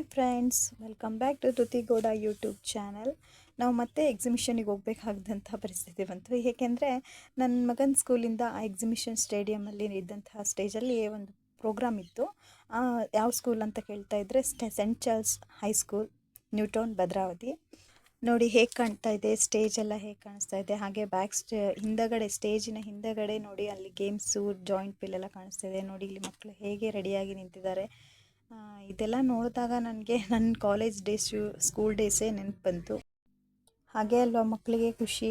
Hi friends, welcome back to Dhriti Gowda YouTube channel. ನಾವು ಮತ್ತೆ ಎಕ್ಸಿಬಿಷನಿಗೆ ಹೋಗಬೇಕಾದಂಥ ಪರಿಸ್ಥಿತಿ ಬಂತು. ಏಕೆಂದರೆ ನನ್ನ ಮಗನ ಸ್ಕೂಲಿಂದ ಆ ಎಕ್ಸಿಬಿಷನ್ ಸ್ಟೇಡಿಯಮಲ್ಲಿ ಇದ್ದಂತಹ ಸ್ಟೇಜಲ್ಲಿ ಒಂದು ಪ್ರೋಗ್ರಾಮ್ ಇತ್ತು. ಯಾವ ಸ್ಕೂಲ್ ಅಂತ ಕೇಳ್ತಾ ಇದ್ದರೆ ಸ್ಟೆ saint Charles high school Newtown Bhadravati. ನೋಡಿ ಹೇಗೆ ಕಾಣ್ತಾ ಇದೆ ಸ್ಟೇಜ್ ಎಲ್ಲ ಹೇಗೆ ಕಾಣಿಸ್ತಾ ಇದೆ. ಹಾಗೆ ಬ್ಯಾಕ್ ಸ್ಟೇ ಹಿಂದಗಡೆ ಸ್ಟೇಜಿನ ಹಿಂದಗಡೆ ನೋಡಿ ಅಲ್ಲಿ ಗೇಮ್ಸು ಜಾಯಿಂಟ್ ಪಿಲ್ ಎಲ್ಲ ಕಾಣಿಸ್ತಾ ಇದೆ. ನೋಡಿ ಇಲ್ಲಿ ಮಕ್ಕಳು ಹೇಗೆ ರೆಡಿಯಾಗಿ ನಿಂತಿದ್ದಾರೆ. ಇದೆಲ್ಲ ನೋಡಿದಾಗ ನನಗೆ ನನ್ನ ಕಾಲೇಜ್ ಡೇಸು ಸ್ಕೂಲ್ ಡೇಸೇ ನೆನಪು ಬಂತು. ಹಾಗೆ ಅಲ್ವಾ ಮಕ್ಕಳಿಗೆ ಖುಷಿ.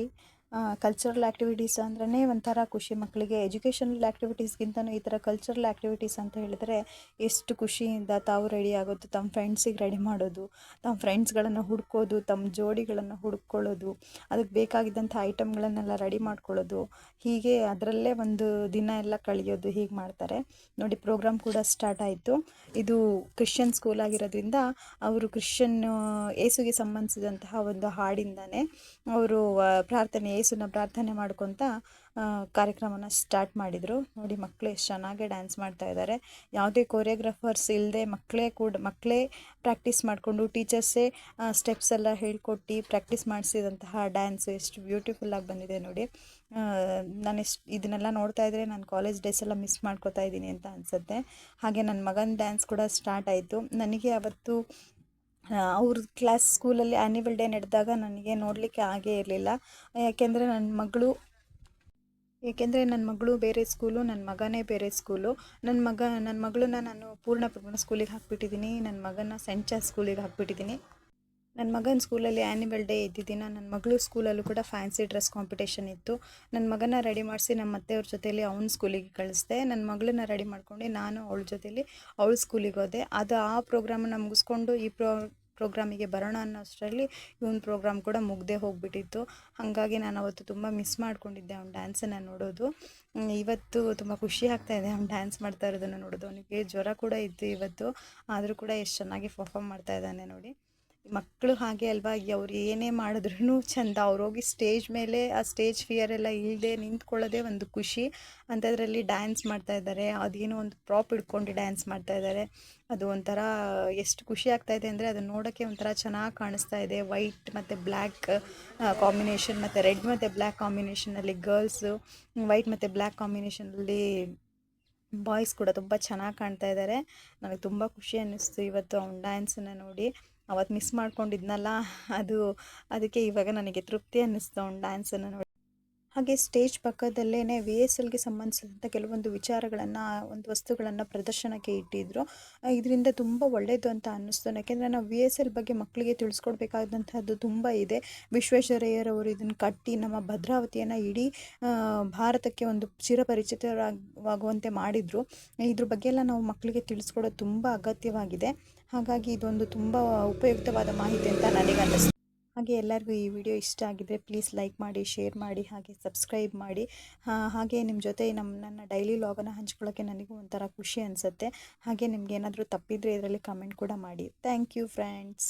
ಕಲ್ಚರಲ್ ಆ್ಯಕ್ಟಿವಿಟೀಸ್ ಅಂದ್ರೇ ಒಂಥರ ಖುಷಿ. ಮಕ್ಕಳಿಗೆ ಎಜುಕೇಷನಲ್ ಆ್ಯಕ್ಟಿವಿಟೀಸ್ಗಿಂತನೂ ಈ ಥರ ಕಲ್ಚರಲ್ ಆ್ಯಕ್ಟಿವಿಟೀಸ್ ಅಂತ ಹೇಳಿದ್ರೆ ಎಷ್ಟು ಖುಷಿಯಿಂದ ತಾವು ರೆಡಿ ಆಗೋದು, ತಮ್ಮ ಫ್ರೆಂಡ್ಸಿಗೆ ರೆಡಿ ಮಾಡೋದು, ತಮ್ಮ ಫ್ರೆಂಡ್ಸ್ಗಳನ್ನು ಹುಡ್ಕೋದು, ತಮ್ಮ ಜೋಡಿಗಳನ್ನು ಹುಡ್ಕೊಳ್ಳೋದು, ಅದಕ್ಕೆ ಬೇಕಾಗಿದ್ದಂಥ ಐಟಮ್ಗಳನ್ನೆಲ್ಲ ರೆಡಿ ಮಾಡ್ಕೊಳ್ಳೋದು. ಹೀಗೆ ಅದರಲ್ಲೇ ಒಂದು ದಿನ ಎಲ್ಲ ಕಳೆಯೋದು ಹೀಗೆ ಮಾಡ್ತಾರೆ. ನೋಡಿ ಪ್ರೋಗ್ರಾಮ್ ಕೂಡ ಸ್ಟಾರ್ಟ್ ಆಯಿತು. ಇದು ಕ್ರಿಶ್ಚಿಯನ್ ಸ್ಕೂಲ್ ಆಗಿರೋದ್ರಿಂದ ಅವರು ಕ್ರಿಶ್ಚಿಯನ್ ಏಸುಗೆ ಸಂಬಂಧಿಸಿದಂತಹ ಒಂದು ಹಾಡಿಂದಾನೆ ಅವರು ಪ್ರಾರ್ಥನೆ ಏಸುನ ಪ್ರಾರ್ಥನೆ ಮಾಡ್ಕೊತ ಕಾರ್ಯಕ್ರಮನ ಸ್ಟಾರ್ಟ್ ಮಾಡಿದರು. ನೋಡಿ ಮಕ್ಕಳು ಎಷ್ಟು ಚೆನ್ನಾಗಿ ಡ್ಯಾನ್ಸ್ ಮಾಡ್ತಾ ಇದ್ದಾರೆ ಯಾವುದೇ ಕೊರಿಯೋಗ್ರಾಫರ್ಸ್ ಇಲ್ಲದೆ ಮಕ್ಕಳೇ ಕೂಡ ಮಕ್ಕಳೇ ಪ್ರಾಕ್ಟೀಸ್ ಮಾಡಿಕೊಂಡು ಟೀಚರ್ಸೇ ಸ್ಟೆಪ್ಸ್ ಎಲ್ಲ ಹೇಳ್ಕೊಟ್ಟು ಪ್ರಾಕ್ಟೀಸ್ ಮಾಡಿಸಿದಂತಹ ಡ್ಯಾನ್ಸ್ ಎಷ್ಟು ಬ್ಯೂಟಿಫುಲ್ಲಾಗಿ ಬಂದಿದೆ ನೋಡಿ. ನಾನು ಎಷ್ಟು, ಇದನ್ನೆಲ್ಲ ನೋಡ್ತಾ ಇದ್ದರೆ ನಾನು ಕಾಲೇಜ್ ಡೇಸ್ ಎಲ್ಲ ಮಿಸ್ ಮಾಡ್ಕೋತಾ ಇದ್ದೀನಿ ಅಂತ ಅನಿಸುತ್ತೆ. ಹಾಗೆ ನನ್ನ ಮಗನ ಡ್ಯಾನ್ಸ್ ಕೂಡ ಸ್ಟಾರ್ಟ್ ಆಯಿತು. ನನಗೆ ಅವತ್ತು ಅವ್ರ ಕ್ಲಾಸ್ ಸ್ಕೂಲಲ್ಲಿ ಆ್ಯನಿವಲ್ ಡೇ ನಡೆದಾಗ ನನಗೆ ನೋಡಲಿಕ್ಕೆ ಆಗೇ ಇರಲಿಲ್ಲ. ಯಾಕೆಂದರೆ ನನ್ನ ಮಗಳು ಏಕೆಂದರೆ ನನ್ನ ಮಗಳು ಬೇರೆ ಸ್ಕೂಲು ನನ್ನ ಮಗನೇ ಬೇರೆ ಸ್ಕೂಲು ನನ್ನ ಮಗ ನನ್ನ ಮಗಳನ್ನ ನಾನು ಪೂರ್ಣ ಪ್ರಮಾಣ ಸ್ಕೂಲಿಗೆ ಹಾಕ್ಬಿಟ್ಟಿದ್ದೀನಿ ನನ್ನ ಮಗನ ಚಾರ್ಲ್ಸ್ ಸ್ಕೂಲಿಗೆ ಹಾಕ್ಬಿಟ್ಟಿದ್ದೀನಿ ನನ್ನ ಮಗನ ಸ್ಕೂಲಲ್ಲಿ ಆ್ಯನಿವಲ್ ಡೇ ಇದ್ದಿದ್ದಿನ ನನ್ನ ಮಗಳು ಸ್ಕೂಲಲ್ಲೂ ಕೂಡ ಫ್ಯಾನ್ಸಿ ಡ್ರೆಸ್ ಕಾಂಪಿಟೇಷನ್ ಇತ್ತು. ನನ್ನ ಮಗನ ರೆಡಿ ಮಾಡಿಸಿ ನಮ್ಮ ಅತ್ತೆಯವ್ರ ಜೊತೆಯಲ್ಲಿ ಅವ್ನ ಸ್ಕೂಲಿಗೆ ಕಳಿಸ್ದೆ. ನನ್ನ ಮಗಳನ್ನ ರೆಡಿ ಮಾಡ್ಕೊಂಡು ನಾನು ಅವಳ ಜೊತೆಯಲ್ಲಿ ಅವಳ ಸ್ಕೂಲಿಗೆ ಹೋದೆ. ಅದು ಆ ಪ್ರೋಗ್ರಾಮನ್ನು ಮುಗಿಸ್ಕೊಂಡು ಈ ಪ್ರೋ ಪ್ರೋಗ್ರಾಮಿಗೆ ಬರೋಣ ಅನ್ನೋ ಅಷ್ಟರಲ್ಲಿ ಇವನ ಪ್ರೋಗ್ರಾಮ್ ಕೂಡ ಮುಗ್ದೇ ಹೋಗಿಬಿಟ್ಟಿತ್ತು. ಹಾಗಾಗಿ ನಾನು ಅವತ್ತು ತುಂಬ ಮಿಸ್ ಮಾಡ್ಕೊಂಡಿದ್ದೆ ಅವ್ನ ಡ್ಯಾನ್ಸನ್ನು ನೋಡೋದು. ಇವತ್ತು ತುಂಬ ಖುಷಿ ಆಗ್ತಾ ಇದೆ ಅವ್ನು ಡ್ಯಾನ್ಸ್ ಮಾಡ್ತಾ ಇರೋದನ್ನು ನೋಡೋದು. ಅವನಿಗೆ ಜ್ವರ ಕೂಡ ಇತ್ತು ಇವತ್ತು. ಆದರೂ ಕೂಡ ಎಷ್ಟು ಚೆನ್ನಾಗಿ ಪರ್ಫಾಮ್ ಮಾಡ್ತಾ ಇದ್ದಾನೆ ನೋಡಿ. ಮಕ್ಕಳು ಹಾಗೆ ಅಲ್ವಾ? ಅವ್ರು ಏನೇ ಮಾಡಿದ್ರೂ ಚಂದ. ಅವ್ರು ಹೋಗಿ ಸ್ಟೇಜ್ ಮೇಲೆ ಆ ಸ್ಟೇಜ್ ಫಿಯರ್ ಎಲ್ಲ ಇಲ್ಲದೆ ನಿಂತ್ಕೊಳ್ಳೋದೇ ಒಂದು ಖುಷಿ. ಅಂಥದ್ರಲ್ಲಿ ಡ್ಯಾನ್ಸ್ ಮಾಡ್ತಾ ಇದ್ದಾರೆ. ಅದೇನೋ ಒಂದು ಪ್ರಾಪ್ ಹಿಡ್ಕೊಂಡು ಡ್ಯಾನ್ಸ್ ಮಾಡ್ತಾ ಇದ್ದಾರೆ. ಅದು ಒಂಥರ ಎಷ್ಟು ಖುಷಿ ಆಗ್ತಾ ಇದೆ ಅಂದರೆ ಅದನ್ನು ನೋಡೋಕ್ಕೆ ಒಂಥರ ಚೆನ್ನಾಗಿ ಕಾಣಿಸ್ತಾ ಇದೆ. ವೈಟ್ ಮತ್ತು ಬ್ಲ್ಯಾಕ್ ಕಾಂಬಿನೇಷನ್ ಮತ್ತು ರೆಡ್ ಮತ್ತು ಬ್ಲ್ಯಾಕ್ ಕಾಂಬಿನೇಷನಲ್ಲಿ ಗರ್ಲ್ಸು ವೈಟ್ ಮತ್ತು ಬ್ಲ್ಯಾಕ್ ಕಾಂಬಿನೇಷನಲ್ಲಿ ಬಾಯ್ಸ್ ಕೂಡ ತುಂಬ ಚೆನ್ನಾಗಿ ಕಾಣ್ತಾ ಇದ್ದಾರೆ ನನಗೆ ತುಂಬ ಖುಷಿ ಅನ್ನಿಸ್ತು ಇವತ್ತು ಅವ್ನ ಡ್ಯಾನ್ಸನ್ನ ನೋಡಿ. ಅವತ್ತು ಮಿಸ್ ಮಾಡ್ಕೊಂಡಿದ್ನಲ್ಲ, ಅದು, ಅದಕ್ಕೆ ಇವಾಗ ನನಗೆ ತೃಪ್ತಿ ಅನ್ನಿಸ್ತು ಅವ್ನ ಡ್ಯಾನ್ಸನ್ನು ನೋಡಿ. ಹಾಗೆ ಸ್ಟೇಜ್ ಪಕ್ಕದಲ್ಲೇ ವಿ ಎಸ್ ಎಲ್ಗೆ ಸಂಬಂಧಿಸಿದಂಥ ಕೆಲವೊಂದು ವಿಚಾರಗಳನ್ನು, ಒಂದು ವಸ್ತುಗಳನ್ನು ಪ್ರದರ್ಶನಕ್ಕೆ ಇಟ್ಟಿದ್ರು. ಇದರಿಂದ ತುಂಬ ಒಳ್ಳೆಯದು ಅಂತ ಅನ್ನಿಸ್ತು. ಯಾಕೆಂದರೆ ನಾವು ವಿ ಎಸ್ ಎಲ್ ಬಗ್ಗೆ ಮಕ್ಕಳಿಗೆ ತಿಳಿಸ್ಕೊಡ್ಬೇಕಾದಂಥದ್ದು ತುಂಬ ಇದೆ. ವಿಶ್ವೇಶ್ವರಯ್ಯರವರು ಇದನ್ನು ಕಟ್ಟಿ ನಮ್ಮ ಭದ್ರಾವತಿಯನ್ನು ಇಡೀ ಭಾರತಕ್ಕೆ ಒಂದು ಚಿರಪರಿಚಿತರಾಗುವಂತೆ ಮಾಡಿದರು. ಇದ್ರ ಬಗ್ಗೆ ಎಲ್ಲ ನಾವು ಮಕ್ಕಳಿಗೆ ತಿಳಿಸ್ಕೊಡೋದು ತುಂಬ ಅಗತ್ಯವಾಗಿದೆ. ಹಾಗಾಗಿ ಇದೊಂದು ತುಂಬ ಉಪಯುಕ್ತವಾದ ಮಾಹಿತಿ ಅಂತ ನನಗೆ ಅನ್ನಿಸ್ತು ಹಾಗೆ ಎಲ್ಲರಿಗೂ ಈ ವಿಡಿಯೋ ಇಷ್ಟ ಆಗಿದ್ದರೆ ಪ್ಲೀಸ್ ಲೈಕ್ ಮಾಡಿ ಶೇರ್ ಮಾಡಿ, ಹಾಗೆ ಸಬ್ಸ್ಕ್ರೈಬ್ ಮಾಡಿ. ಹಾಗೆ ನಿಮ್ಮ ಜೊತೆ ನಮ್ಮ ನನ್ನ ಡೈಲಿ ಲಾಗನ್ನು ಹಂಚ್ಕೊಳ್ಳೋಕ್ಕೆ ನನಗೂ ಒಂಥರ ಖುಷಿ ಅನಿಸುತ್ತೆ. ಹಾಗೆ ನಿಮ್ಗೆ ಏನಾದರೂ ತಪ್ಪಿದರೆ ಇದರಲ್ಲಿ ಕಮೆಂಟ್ ಕೂಡ ಮಾಡಿ. Thank you friends